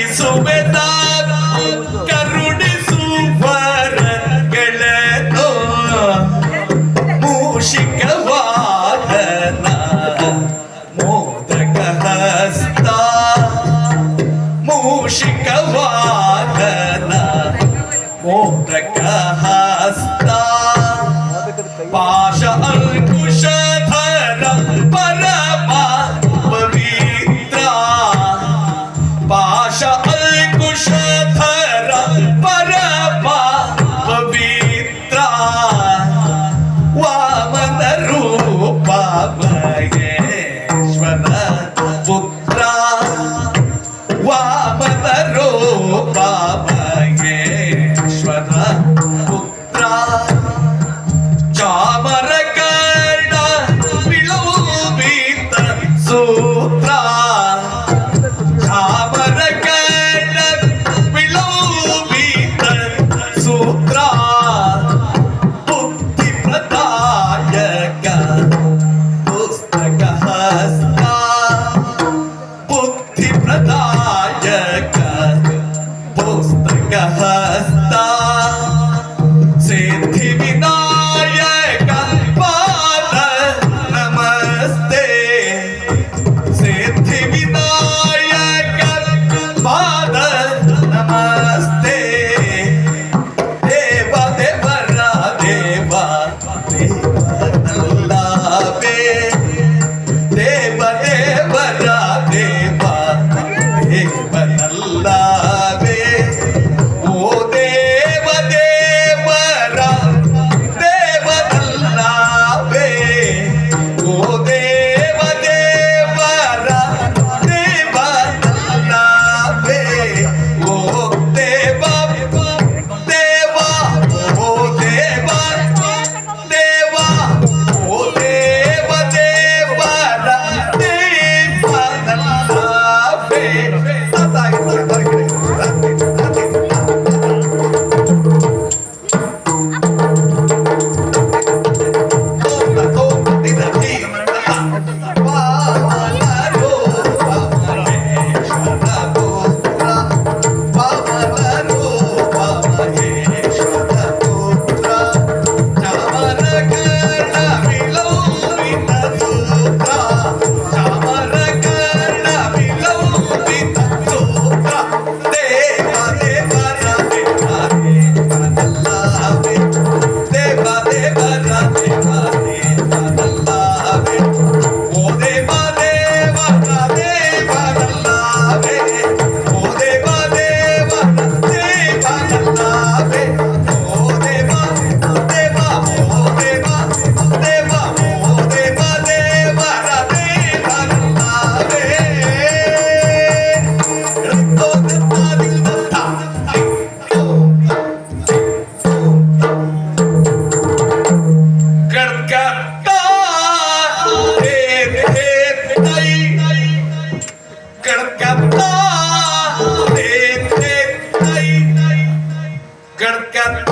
ಕರುಣಿಸುವೆದ ಕರುಣಿಸುವರ ಮೂಷಿಕವಾದನ ಮೋದಕ ಮೂಷಿಕವಾದನ ಮೋದಕ ಹಸ್ತ. ಪಾಶ गडक्यात